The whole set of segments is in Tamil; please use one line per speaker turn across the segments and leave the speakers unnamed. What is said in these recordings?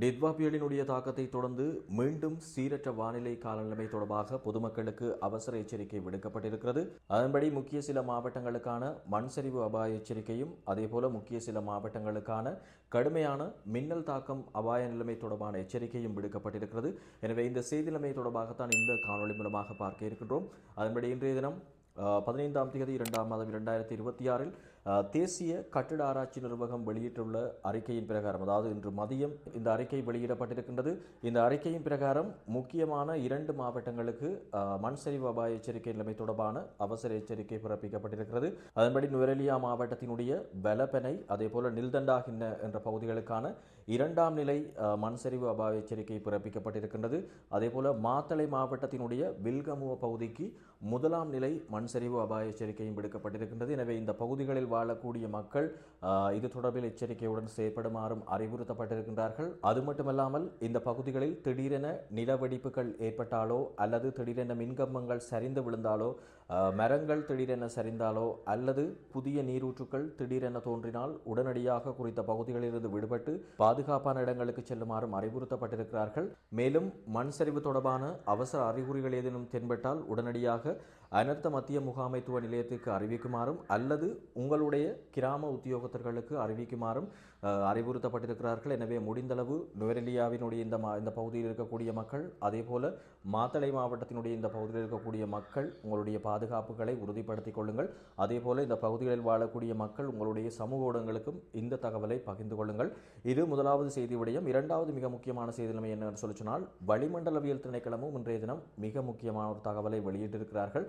டிட்வா புயலினுடைய தாக்கத்தை தொடர்ந்து மீண்டும் சீரற்ற வானிலை காலநிலைமை தொடர்பாக பொதுமக்களுக்கு அவசர எச்சரிக்கை விடுக்கப்பட்டிருக்கிறது. அதன்படி முக்கிய சில மாவட்டங்களுக்கான மண் சரிவு அபாய எச்சரிக்கையும் அதேபோல முக்கிய சில மாவட்டங்களுக்கான கடுமையான மின்னல் தாக்கம் அபாய நிலைமை தொடர்பான எச்சரிக்கையும் விடுக்கப்பட்டிருக்கிறது. எனவே இந்த செய்தி நிலைமை தொடர்பாகத்தான் இந்த காணொலி மூலமாக பார்க்க இருக்கின்றோம். அதன்படி இன்றைய தினம் பதினைந்தாம் தேதி இரண்டாம் மாதம் இரண்டாயிரத்தி இருபத்தி ஆறில் தேசிய கட்டிட ஆராய்ச்சி நிர்வாகம் வெளியிட்டுள்ள அறிக்கையின் பிரகாரம் அதாவது இன்று மதியம் இந்த அறிக்கை வெளியிடப்பட்டிருக்கின்றது. இந்த அறிக்கையின் பிரகாரம் முக்கியமான இரண்டு மாவட்டங்களுக்கு மண் சரிவு அபாய எச்சரிக்கை நிலைமை தொடர்பான அவசர எச்சரிக்கை பிறப்பிக்கப்பட்டிருக்கிறது. அதன்படி நுவரெலியா மாவட்டத்தினுடைய பலப்பனை அதே போல நில்தண்டாகின்ன என்ற பகுதிகளுக்கான இரண்டாம் நிலை மண்சரிவு அபாய எச்சரிக்கை பிறப்பிக்கப்பட்டிருக்கின்றது. அதே போல மாத்தளை மாவட்டத்தினுடைய வில்கமுவ பகுதிக்கு முதலாம் நிலை மண்சரிவு அபாய எச்சரிக்கையும் விடுக்கப்பட்டிருக்கின்றது. எனவே இந்த பகுதிகளில் வாழக்கூடிய மக்கள் இது தொடர்பில் எச்சரிக்கையுடன் செயற்படுமாறும் அறிவுறுத்தப்பட்டிருக்கின்றார்கள். அது மட்டுமல்லாமல் இந்த பகுதிகளில் திடீரென நிலவெடிப்புகள் ஏற்பட்டாலோ அல்லது திடீரென மின்கம்பங்கள் சரிந்து விழுந்தாலோ மரங்கள் திடீரென சரிந்தாலோ அல்லது புதிய நீரூற்றுக்கள் திடீரென தோன்றினால் உடனடியாக குறித்த பகுதிகளிலிருந்து விடுபட்டு பாதுகாப்பான இடங்களுக்கு செல்லுமாறும் அறிவுறுத்தப்பட்டிருக்கிறார்கள். மேலும் மண் சரிவு தொடர்பான அவசர அறிகுறிகள் ஏதேனும் தென்பட்டால் உடனடியாக அனர்த்த மத்திய முகாமைத்துவ நிலையத்திற்கு அறிவிக்குமாறும் அல்லது உங்களுடைய கிராம உத்தியோகத்தர்களுக்கு அறிவிக்குமாறும் அறிவுறுத்தப்பட்டிருக்கிறார்கள். எனவே முடிந்தளவு நுவரெலியாவினுடைய இந்த மா இந்த பகுதியில் இருக்கக்கூடிய மக்கள் அதே போல மாத்தளை மாவட்டத்தினுடைய இந்த பகுதியில் இருக்கக்கூடிய மக்கள் உங்களுடைய பாதுகாப்புகளை உறுதிப்படுத்திக் கொள்ளுங்கள். அதே போல இந்த பகுதிகளில் வாழக்கூடிய மக்கள் உங்களுடைய சமூக ஊடகங்களுக்கும் இந்த தகவலை பகிர்ந்து கொள்ளுங்கள். இது முதலாவது செய்தி விடயம். இரண்டாவது மிக முக்கியமான செய்தி நிலைமை என்னன்னு சொல்லி சொன்னால் வளிமண்டலவியல் திணைக்களமும் இன்றைய தினம் மிக முக்கியமான ஒரு தகவலை வெளியிட்டிருக்கிறார்கள்.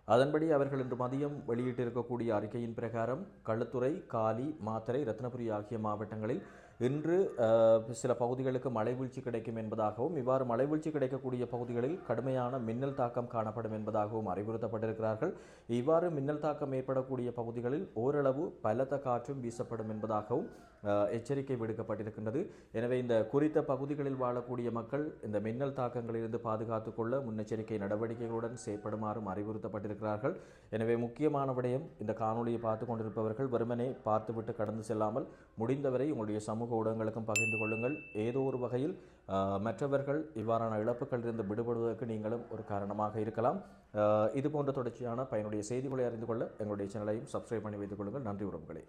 அதன்படி அவர்கள் இன்று மதியம் வெளியிட்டிருக்கக்கூடிய அறிக்கையின் பிரகாரம் களுத்துறை காலி மாத்தரை ரத்னபுரி ஆகிய மாவட்டங்களில் இன்று சில பகுதிகளுக்கு மழை வீழ்ச்சி கிடைக்கும் என்பதாகவும் இவ்வாறு மழை வீழ்ச்சி கிடைக்கக்கூடிய பகுதிகளில் கடுமையான மின்னல் தாக்கம் காணப்படும் என்பதாகவும் அறிவுறுத்தப்பட்டிருக்கிறார்கள். இவ்வாறு மின்னல் தாக்கம் ஏற்படக்கூடிய பகுதிகளில் ஓரளவு பலத்த காற்றும் வீசப்படும் என்பதாகவும் எச்சரிக்கை விடுக்கப்பட்டிருக்கின்றது. எனவே இந்த குறித்த பகுதிகளில் வாழக்கூடிய மக்கள் இந்த மின்னல் தாக்கங்களிலிருந்து பாதுகாத்துக் கொள்ள முன்னெச்சரிக்கை நடவடிக்கைகளுடன் செயற்படுமாறும் அறிவுறுத்தப்பட்டிருக்கிறார்கள் எனவே முக்கியமான விடயம் இந்த காணொளியை பார்த்து கொண்டிருப்பவர்கள் வெறுமனே பார்த்துவிட்டு கடந்து செல்லாமல் முடிந்தவரை உங்களுடைய சமூக ஊடகங்களுக்கும் பகிர்ந்து கொள்ளுங்கள். ஏதோ ஒரு வகையில் மற்றவர்கள் இவ்வாறான இழப்புகளிலிருந்து விடுபடுவதற்கு நீங்களும் ஒரு காரணமாக இருக்கலாம். இது போன்ற தொடர்ச்சியான பயனுடைய செய்திகளை அறிந்து கொள்ள எங்களுடைய சேனலையும் சப்ஸ்கிரைப் பண்ணி வைத்துக் கொள்ளுங்கள். நன்றி உறவுகளே.